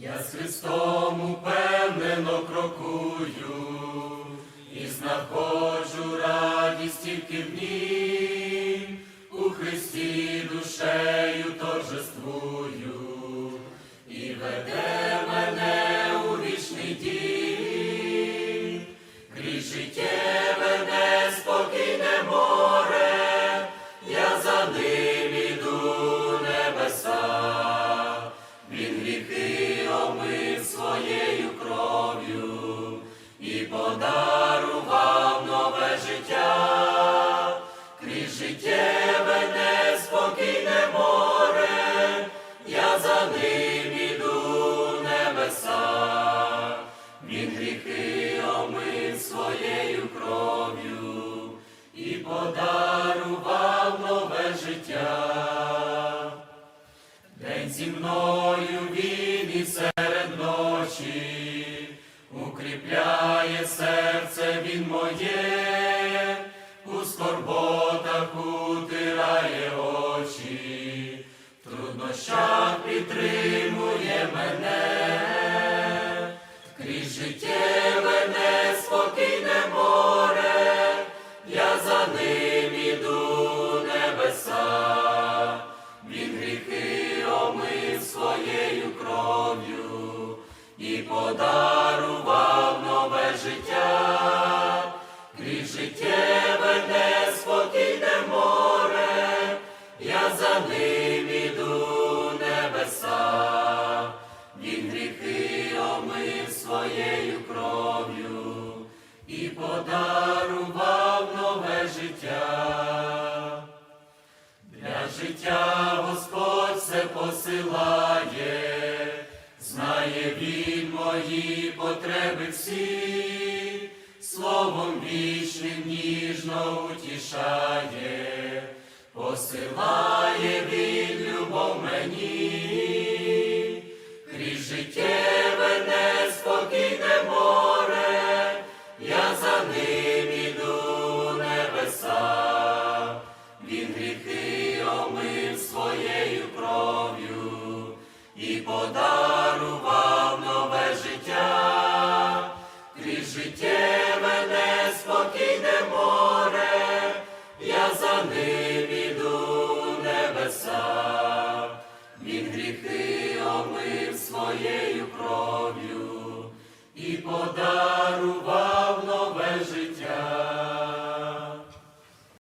Я з Христом упевнено крокую і знаходжу радість тільки в нім, подарував нове життя, крізь життєве неспокійне море, я за ним іду небеса, він гріхи омив своєю кров'ю і подарував нове життя. День зі мною він і серед ночі, укріпляє серце він моє, у скорботах утирає очі, в труднощах підтримує мене, крізь життєве неспокійне море, я за ним іду небеса. Своєю кров'ю і подарував і подарував нове життя. Для життя Господь все посилає, знає Він мої потреби всі, словом вічним ніжно утішає, посилає Він подарував.